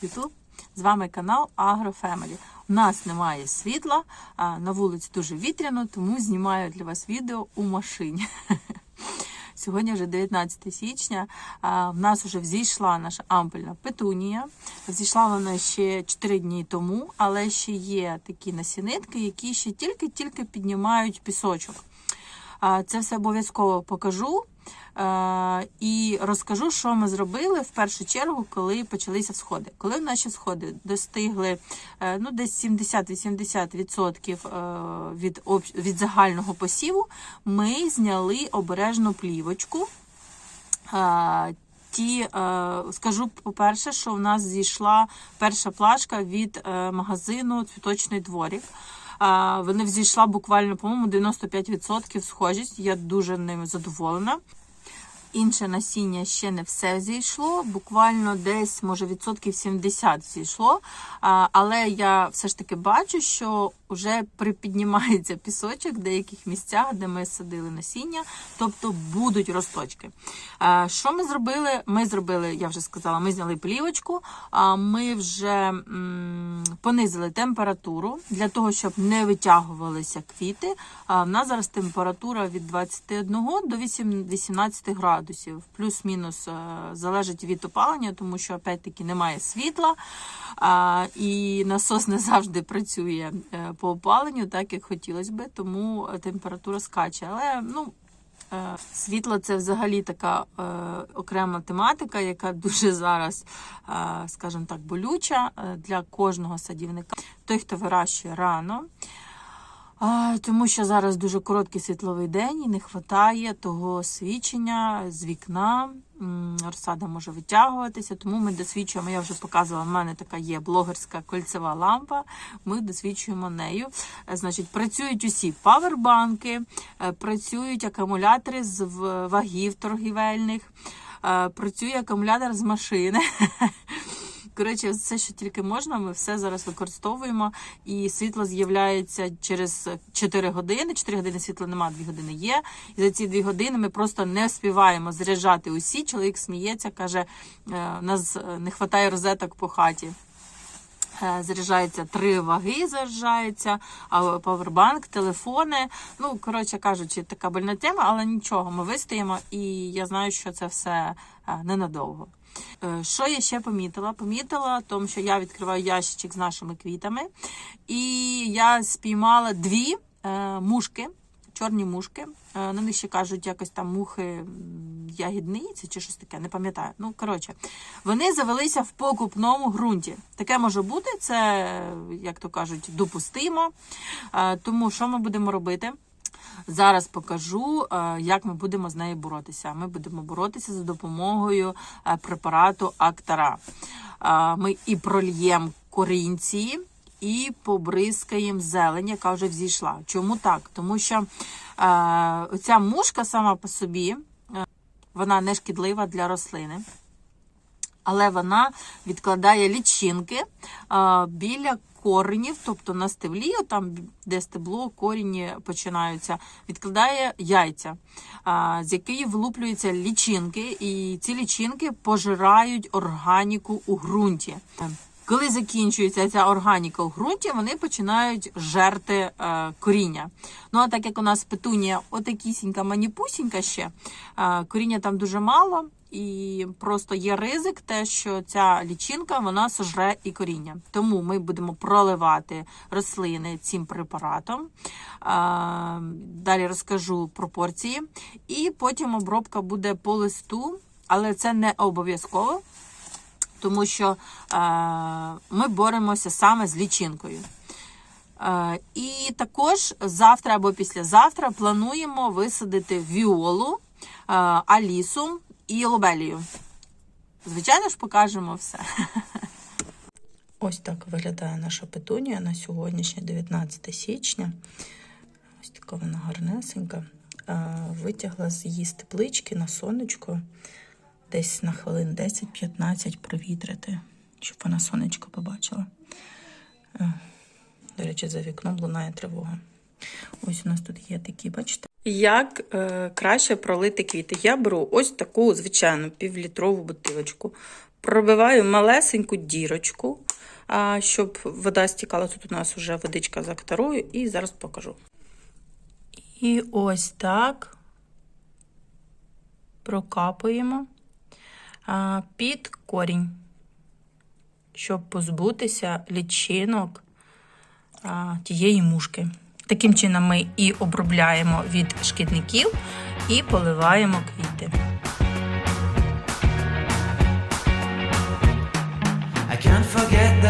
Привіт, Ютуб! З вами канал AgroFamily. У нас немає світла, на вулиці дуже вітряно, тому знімаю для вас відео у машині. Сьогодні вже 19 січня. В нас вже взійшла наша ампельна петунія. Взійшла вона ще 4 дні тому, але ще є такі насінитки, які ще тільки-тільки піднімають пісочок. Це все обов'язково покажу. Е, І розкажу, що ми зробили в першу чергу, коли почалися всходи. Коли наші всходи достигли е, ну, десь 70-80% е, від, від загального посіву, ми зняли обережну плівочку. Ті, скажу, по-перше, що в нас зійшла перша плашка від магазину Цвіточний дворік. Вони взійшла буквально, по-моєму, 95% схожість. Я дуже ними задоволена. Інше насіння ще не все зійшло, буквально десь, може, відсотків 70 зійшло. Але я все ж таки бачу, що вже припіднімається пісочок в деяких місцях, де ми садили насіння, тобто будуть росточки. Що ми зробили? Ми зробили, я вже сказала, ми зняли плівочку, ми вже понизили температуру для того, щоб не витягувалися квіти. В нас зараз температура від 21 до 18 градусів, плюс-мінус е, залежить від опалення, тому що опять-таки немає світла, і насос не завжди працює е, по опаленню, так як хотілося би, тому температура скаче. Але ну. Е, Світло це взагалі така е, окрема тематика, яка дуже зараз, е, скажімо так, болюча е, для кожного садівника. Той, хто вирощує рано, а, тому що зараз дуже короткий світловий день і не вистачає того свічення з вікна. Розсада може витягуватися, тому ми досвідчуємо. Я вже показувала, в мене така є блогерська кольцева лампа. Ми досвідчуємо нею. Е, Значить, працюють усі павербанки, е, працюють акумулятори з вагів торгівельних, е, працює акумулятор з машини. Коротше, все, що тільки можна, ми все зараз використовуємо. І світло з'являється через 4 години. 4 години світла нема, 2 години є. І за ці 2 години ми просто не вспіваємо заряджати усі. Чоловік сміється, каже, «Е, у нас е, не вистачає розеток по хаті. Е, Заряджається три ваги, заряджається, а павербанк, телефони. Ну, коротше кажучи, така больна тема, але нічого, ми вистоїмо, і я знаю, що це все е, ненадовго. Е, Що я ще помітила? Помітила, тому що я відкриваю ящичок з нашими квітами, і я спіймала дві е, мушки, чорні мушки. Е, На них ще кажуть, якось там мухи ягідниці чи щось таке, не пам'ятаю. Ну, коротше, вони завелися в покупному ґрунті. Таке може бути, це, як то кажуть, допустимо. Тому що ми будемо робити? Зараз покажу, е, як ми будемо з нею боротися. Ми будемо боротися за допомогою е, препарату Актара. Е, Ми і прольємо корінці, і побризкаємо зелень, яка вже взійшла. Чому так? Тому що оця мушка сама по собі вона не шкідлива для рослини. Але вона відкладає лічинки біля коренів, тобто на стеблі, там де стебло, корінні починаються, відкладає яйця, з якої вилуплюються лічинки, і ці лічинки пожирають органіку у ґрунті. Коли закінчується ця органіка у ґрунті, вони починають жерти е, коріння. Ну а так як у нас петунія отакісінька маніпусінька ще, е, коріння там дуже мало, і просто є ризик, те, що ця лічинка вона сожре і коріння. Тому ми будемо проливати рослини цим препаратом. Далі розкажу пропорції, і потім обробка буде по листу, але це не обов'язково тому що ми боремося саме з лічинкою. І також завтра або післязавтра плануємо висадити віолу, алісу і лобелію. Звичайно ж, покажемо все. Ось так виглядає наша петунія на сьогоднішнє 19 січня. Ось така вона гарнесенька. Е, Витягла з її теплички на сонечко десь на хвилин 10-15 провітрити, щоб вона сонечко побачила. Е, До речі, за вікном лунає тривога. Ось у нас тут є такі, бачите? Як е, краще пролити квіти? Я беру ось таку звичайну півлітрову бутилочку, Пробиваю малесеньку дірочку, а, щоб вода стікала. Тут у нас вже водичка за каторою, і зараз покажу. І ось так прокапуємо а, під корінь, щоб позбутися лічинок а, тієї мушки. Таким чином ми і обробляємо від шкідників, і поливаємо квіти. I can't forget